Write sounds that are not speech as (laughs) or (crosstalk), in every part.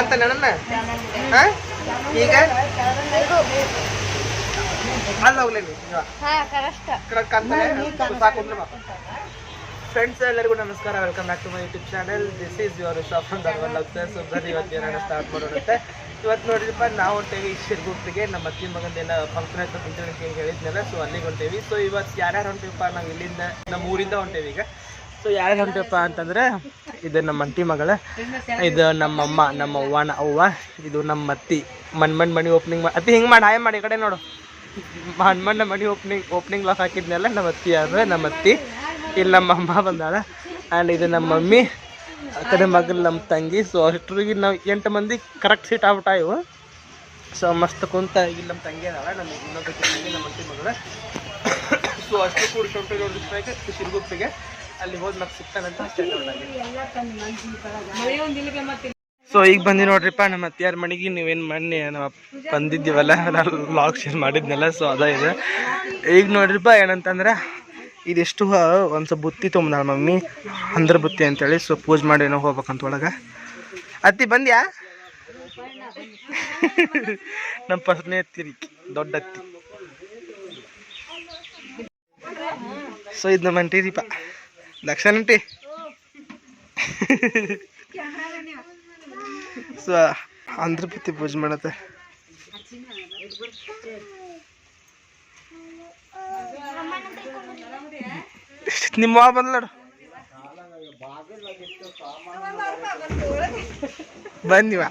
ಕಾಂತಾನೆ ನನ್ನ ಈಗ? ಅಲ್ಲ ಹೋಗ್ಲೇನಿ ಫ್ರೆಂಡ್ಸ್ ಎಲ್ಲರಿಗೂ ನಮಸ್ಕಾರ. Welcome back to my YouTube channel this is your shop ಬನ್ನಿ ಇವತ್ತು ಏನಾರ ಸ್ಟಾರ್ಟ್ ಮಾಡೋಣಂತೆ? ಇವತ್ತು ನೋಡಿದ್ರಪ್ಪ ನಾವು ಹೊಂಟೇವಿ ಶಿರ್ಗುಪ್ಪಿಗೆ ನಮ್ಮ ಅತ್ತಿ ಮಗಂದೇನ ಫಂಕ್ಷನ್ ಆಯ್ತು ಅಂತ ಹೇಳಿದ್ನಲ್ಲ ಸೊ ಅಲ್ಲಿಗೆ ಹೊಂಟೇವಿ. ಸೊ ಇವತ್ತು ಯಾರ್ಯಾರು ಹೊಂಟೇವಪ್ಪ? ನಾವು ಇಲ್ಲಿಂದ ನಮ್ಮ ಊರಿಂದ ಹೊಂಟೇವಿ ಈಗ. ಸೊ ಯಾರು ಹೊಂಟೇವಪ್ಪ ಅಂತಂದ್ರೆ, ಇದು ನಮ್ಮ ಅಂಟಿ ಮಗಳ. ಇದು ನಮ್ಮಮ್ಮ, ನಮ್ಮ ಅವ್ವನ ಅವ್ವ. ಇದು ನಮ್ಮ ಅತ್ತಿ. ಮನ್ ಮನ್ ಮಣಿ ಓಪನಿಂಗ್ ಅತ್ತಿ ಹಿಂಗೆ ಮಾಡಿ, ಹಾಯ್ ಮಾಡಿ ಈ ಕಡೆ ನೋಡು. ಮನ್ ಮಣಿ ಓಪನಿಂಗ್ ಓಪನಿಂಗ್ ಲಾಕ್ ಹಾಕಿದ್ನೆಲ್ಲ, ನಮ್ಮ ಅತ್ತಿ ಯಾರು ನಮ್ಮ ಅತ್ತಿ. ಇಲ್ಲಿ ನಮ್ಮ ಅಮ್ಮ ಬಂದಾಳ. ಆ್ಯಂಡ್ ಇದು ನಮ್ಮ ಮಮ್ಮಿ. ಆ ಕಡೆ ಮಗಲ್ ನಮ್ಮ ತಂಗಿ. ಸೊ ಅಷ್ಟ್ರಿಗೆ ನಾವು ಎಂಟು ಮಂದಿ ಕರೆಕ್ಟ್ ಸೀಟ್ ಆಗ್ಬಿಟ್ಟ ಇವು. ಸೊ ಮಸ್ತ್ ಕುಂತ ಇಲ್ಲಿ ನಮ್ಮ ತಂಗಿ ಅದಾಳ, ನಮ್ಮ ಇನ್ನೊಬ್ಬ ತಂಗಿ, ನಮ್ಮ ಅತ್ತಿ ಮಗಳು. ಸೊ ಅಷ್ಟು ಕೂಡ ನೋಡಿಸ್ಬೇಕು ಶಿರ್ಗುಪ್ಪಿಗೆ ಅಲ್ಲಿ ಹೋದ್ ಮತ್ತೆ ಸಿಗ್ತಾನಂತ ಅಷ್ಟೇ ಸೊ ಈಗ ಬಂದಿ ನೋಡ್ರಿಪ್ಪ ನಮ್ಮ ಅತ್ತಿಯಾರ ಮನೆಗೆ ನೀವೇನು ಮೊನ್ನೆ ನಾವು ಬಂದಿದ್ದೀವಲ್ಲ ನಾನು ಲಾಗ್ ಶೇರ್ ಮಾಡಿದ್ನಲ್ಲ ಸೊ ಅದ ಇದೆ. ಈಗ ನೋಡ್ರಿಪ್ಪ ಏನಂತಂದ್ರೆ ಇದೆಷ್ಟು ಒಂದು ಸ್ವಲ್ಪ ಬುತ್ತಿ ತೊಗೊಂಬಂದಾಳ ಮಮ್ಮಿ ಅಂದ್ರ ಬುತ್ತಿ ಅಂತೇಳಿ ಸೊ ಪೂಜೆ ಮಾಡಿ ಏನೋ ಹೋಗ್ಬೇಕಂತ ಒಳಗೆ. ಅತ್ತಿ ಬಂದ್ಯಾ? ನಮ್ಮ ಪಸನೇ ಎತ್ತಿರಿ ದೊಡ್ಡ ಅತ್ತಿ. ಸೊ ಇದು ನಮ್ಮ ಅಂಟಿರಿಪ್ಪ ಲಕ್ಷಣ ಅಂಟಿ ಸೊ ಅಂದ್ರ ಬುತ್ತಿ ಪೂಜೆ ಮಾಡತ್ತೆ. ನಿಮ್ಮ ಬಂದ್ಲಾಡು ಬಂದಿವ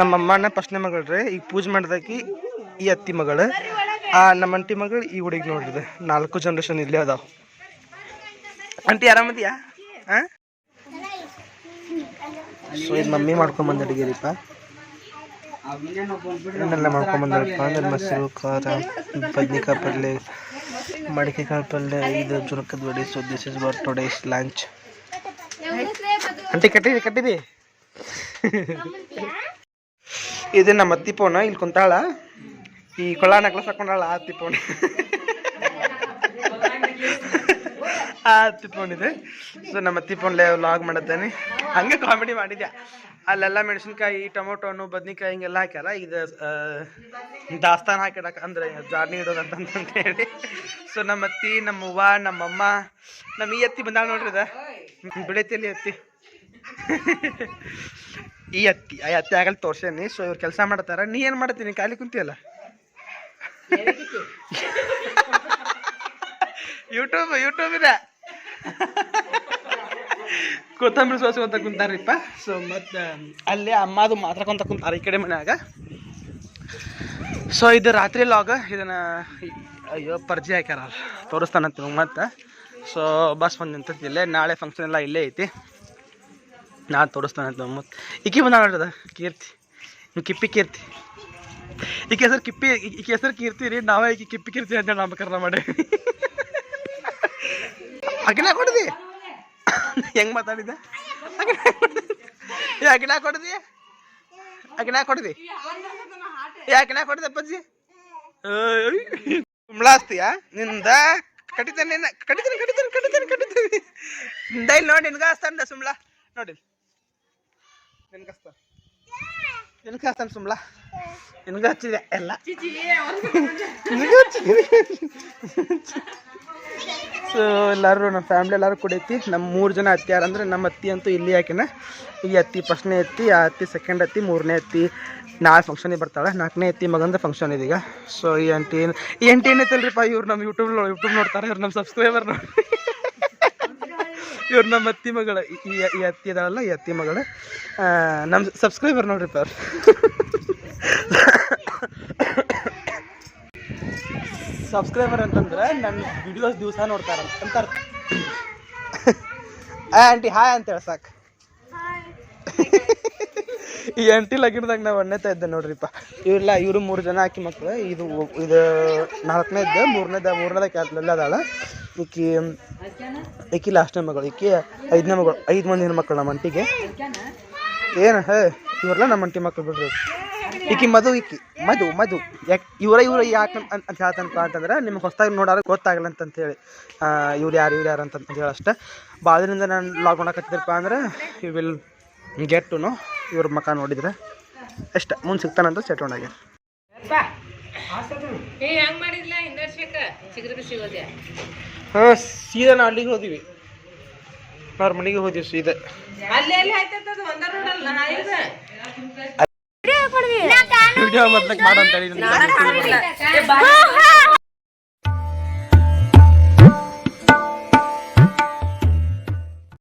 ನಮ್ಮ ಫಸ್ಟ್ನೇ ಮಗಳ್ರಿ ಈಗ ಪೂಜೆ ಮಾಡ್ದಾಕಿ ಈ ಅತ್ತಿ ಮಗಳು. ಆ ನಮ್ಮ ಅಂಟಿ ಮಗಳು ಈ ಹುಡುಗಿ ನೋಡ್ರಿ ನಾಲ್ಕು ಜನ್ರೇಷನ್ ಇಲ್ಲೇ ಅದಾವ. ಅಂಟಿ ಆರಾಮದಿಯಾ? ಸೊ ಇದು ಮಮ್ಮಿ ಮಾಡ್ಕೊಂಬಂದ ಅಡಿಗೆರಿಪ್ಪ? ಮಾಡ್ಕೊಂಡ್ ಮಾಡ್ಕೊಂಬಂದಪ್ಪ ಅಂದ್ರೆ ಮೊಸರು ಖಾರ ಬದ್ನಿಕಾಯಿ ಪಲ್ಯ ಮಡಿಕೆಕಾಳು ಪಲ್ಯ ಇದು ಜುನಕದ ವಡಿ. So this is what today's lunch ಅಂತ ಕಟ್ಟಿದಿ ಕಟ್ಟಿದಿ ಇದು ನಮ್ಮ ಅತ್ತಿ ಪೋನ ಇಲ್ಲಿ ಕುಂತಾಳ. ಈ ಕೊಳ್ಳ ನಕ್ಲಸ್ ಹಾಕೊಂಡಾಳ, ಆ ಅತ್ತಿ ಆ ಅತ್ತಿ ಇದೆ ಸೊ ನಮ್ಮ ಅತ್ತಿ ಫೋನ್ಲೆ ಲಾಗ್ ಮಾಡಿದ್ದೇನೆ. ಹಂಗೆ ಕಾಮಿಡಿ ಮಾಡಿದ್ಯಾ? ಅಲ್ಲೆಲ್ಲ ಮೆಣಸಿನ್ಕಾಯಿ ಟೊಮೊಟೊ ಹಣ್ಣು ಬದ್ನಿಕಾಯಿ ಹಿಂಗೆಲ್ಲ ಹಾಕ್ಯಾರ. ಇದು ದಾಸ್ತಾನ ಹಾಕಿಡಕ ಅಂದ್ರೆ ಜಾರ್ನಿ ಇಡೋದಂತ ಅಂತ ಹೇಳಿ. ಸೊ ನಮ್ಮ ಅತ್ತಿ ನಮ್ಮ ಅವ್ವ ನಮ್ಮಮ್ಮ ನಮ್ಮ ಈ ಅತ್ತಿ ಬಂದಾಳ ನೋಡ್ರಿ ಅದ. ಬಿಡೈತಿಯಲ್ಲಿ ಅತ್ತಿ. ಈ ಅತ್ತಿ ಆ ಅತ್ತಿ ಆಗಲ್ ತೋರ್ಸೇನಿ. ಸೊ ಇವ್ರು ಕೆಲಸ ಮಾಡ್ತಾರ. ನೀ ಏನು ಮಾಡ್ತೀನಿ ಖಾಲಿ ಕುಂತಿಯಲ್ಲ? ಯೂಟ್ಯೂಬ್ ಯೂಟ್ಯೂಬ್ ಇದೆ. ಕೊತ್ತಂಬರಿ ಅಂತ ಕುಂತಾರಿಪ್ಪ ಸೊ ಮತ್ತೆ ಅಲ್ಲಿ ಅಮ್ಮದು ಮಾತಾಡ್ಕೊಂತ ಕುಂತಾರೆ ಈ ಕಡೆ ಮನ್ಯಾಗ. ಸೊ ಇದು ರಾತ್ರಿ ಲಾಗ ಇದನ್ನ ಅಯ್ಯೋ, ಪರ್ಜಿ ಹಾಕ್ಯಾರ ತೋರಿಸ್ತಾನಂತ ಮತ್ತೆ. ಸೊ ಬಸ್ ಬಂದು ನಿಂತೈತಿ ಇಲ್ಲೇ. ನಾಳೆ ಫಂಕ್ಷನ್ ಎಲ್ಲ ಇಲ್ಲೇ ಐತಿ. ನಾನು ತೋರಿಸ್ತಾನಂತ ಮತ್ತೆ. ಈಕಿ ಬಂದ ಕೀರ್ತಿ. ನೀವು ಕಿಪ್ಪಿ ಕೀರ್ತಿ. ಈಕೆ ಹೆಸರು ಕಿಪ್ಪಿ, ಈಕೆ ಹೆಸರು ಕೀರ್ತಿ ರೀ. ನಾವೇ ಈಕೆ ಕಿಪ್ಪಿ ಕೀರ್ತಿ ಅಂತ ನಾಮಕರಣ ಮಾಡಿ. ಅಗಿನ ಕೊಡ್ದಿ. (laughs) ಹೆಂಗ್ ಮಾತಾಡಿದ ಯಾಕಿನ ಅಗಿನ ಕೊಡ್ದಿ? ಯಾಕಿನ ಕೊಡ್ದಿ? ಯಾಕಿನ ಕೊಡ್ದೆ ಅಪ್ಪಾಜಿ? ಕುಂಬಳಾಸ್ತಿಯಾ ನಿಂದ ನಿನ್ನ ಕಡಿತೀನಿ ಕಡಿತೀನಿ ಕಡಿತೀನಿ ಕಡಿತೀನಿ ಡೈಲ್ ನೋಡಿ ನಿನ್ಗ ಹಸ್ತಾನ ಸುಮ್ಲ ನೋಡಿ. ನಿನ್ಗ ಹಸ್ತಾನ ನಿನ್ಗ ಹಸ್ತಾನ ಸುಮ್ಲ ನಿನ್ಗ ಹಚ್ಚಿದೆ ಎಲ್ಲ. ನಿನ್ಗೆ ಹಚ್ಚಿದೆ. ಸೊ ಎಲ್ಲರೂ ನಮ್ಮ ಫ್ಯಾಮ್ಲಿ ಎಲ್ಲರೂ ಕುಡೈತಿ ನಮ್ಮ ಮೂರು ಜನ ಅತ್ತಿಯಾರ ಅಂದರೆ ನಮ್ಮ ಅತ್ತಿ ಅಂತೂ ಇಲ್ಲಿ ಯಾಕೆನ, ಈ ಅತ್ತಿ ಫಸ್ಟ್ನೇ ಅತ್ತಿ ಆ ಅತ್ತಿ ಸೆಕೆಂಡ್ ಅತ್ತಿ, ಮೂರನೇ ಅತ್ತಿ ನಾಳೆ ಫಂಕ್ಷನಿಗೆ ಬರ್ತಾಳೆ. ನಾಲ್ಕನೇ ಅತ್ತಿ ಮಗಂದ ಫಂಕ್ಷನ್ ಇದೀಗ ಸೊ ಈ ಆಂಟಿ ಏನು, ಈ ಆಂಟಿ ಏನೈತಲ್ರಿಪ್ಪ ಇವ್ರು ನಮ್ಮ ಯೂಟ್ಯೂಬ್ ಯೂಟ್ಯೂಬ್ ನೋಡ್ತಾರೆ, ಇವ್ರು ನಮ್ಮ ಸಬ್ಸ್ಕ್ರೈಬರ್ ನೋಡಿ. ಇವ್ರು ನಮ್ಮ ಅತ್ತಿ ಮಗಳ, ಈ- ಅತ್ತಿ ಇದಾಳಲ್ಲ ಈ ಅತ್ತಿ ಮಗಳು ನಮ್ಮ ಸಬ್ಸ್ಕ್ರೈಬರ್ ನೋಡ್ರಿಪ್ಪ ಅವ್ರು. ಸಬ್ಸ್ಕ್ರೈಬರ್ ಅಂತಂದ್ರೆ ನನ್ನ ವಿಡಿಯೋಸ್ ದಿವಸ ನೋಡ್ತಾರೆ ಅಂತ ಅರ್ಥ. ಆಂಟಿ ಹಾಯ್ ಅಂತ ಸಾಕು. (laughs) ಈ ಆಂಟಿ ಲಗಿನದಾಗ ನಾವು ಒಣ್ಣೆತಾ ಇದ್ದೆ ನೋಡ್ರಿಪ್ಪ. ಇವ್ರಲ್ಲ, ಇವರು ಮೂರು ಜನ ಆಕಿ ಮಕ್ಕಳು ಇದು ಇದು ಇದು ನಾಲ್ಕನೇದ ಮೂರನೇದ ಮೂರನೇದ ಕ್ಯಾಟ್ಲೆಲ್ಲ ಅದಾಳ. ಈಕಿ ಈಕಿ ಲಾಸ್ಟ್ನೇ ಮಗಳು, ಈಕಿ ಐದನೇ ಮಗಳು, ಐದು ಮಂದಿ ಹೆಣ್ಮಕ್ಳು ನಮ್ಮ ಅಂಟಿಗೆ ಏನು, ಹೇ, ಇವ್ರಲ್ಲ ನಮ್ಮ ಅಂಟಿ ಮಕ್ಕಳು ಬಿಡ್ರಿ. ಈಕಿ ಮಧು ಈಕಿ ಮಧು ಮಧು. ಯಾಕೆ ಇವರ ಇವ್ರ ಯಾಕೆ ಅಂತ ಹೇಳ್ತಾನಪ್ಪ ಅಂತಂದ್ರೆ ನಿಮ್ಗೆ ಹೊಸ್ದಾಗಿ ನೋಡೋರು ಗೊತ್ತಾಗಲ್ಲ ಅಂತ ಹೇಳಿ ಇವ್ರು ಯಾರು ಇವ್ರು ಯಾರು ಅಂತ ಅಂತ ಹೇಳಿ ಅಷ್ಟೇ. ಭಾಳ ದಿನದಿಂದ ನಾನು ಲಾಗ್ ಮಾಡಕತ್ತಿದ್ರಪ್ಪ ಅಂದ್ರೆ you will get to know ಇವ್ರ ಮಕ ನೋಡಿದ್ರೆ. ಅಷ್ಟೇ ಮುಂದೆ ಸಿಗ್ತಾನಂತ ಸೆಟ್ ಆಗ್ಯಾರ ಹಾಂ ಸೀದಾ ನಾವು ಅಲ್ಲಿಗೆ ಹೋದಿವಿ. ಅವ್ರ ಮನೆಗೆ ಹೋದಿವಿ ಸೀದಾ ಅಲ್ಲಿ ಎಲ್ಲಿ ಆಯ್ತದ ಒಂದ ನೋಡಲ್ಲ ನಾ ಇದು ವಿಡಿಯೋ ಮೊದ್ಲಕ್ಕೆ ಮಾಡಿ ಹೇಳಿ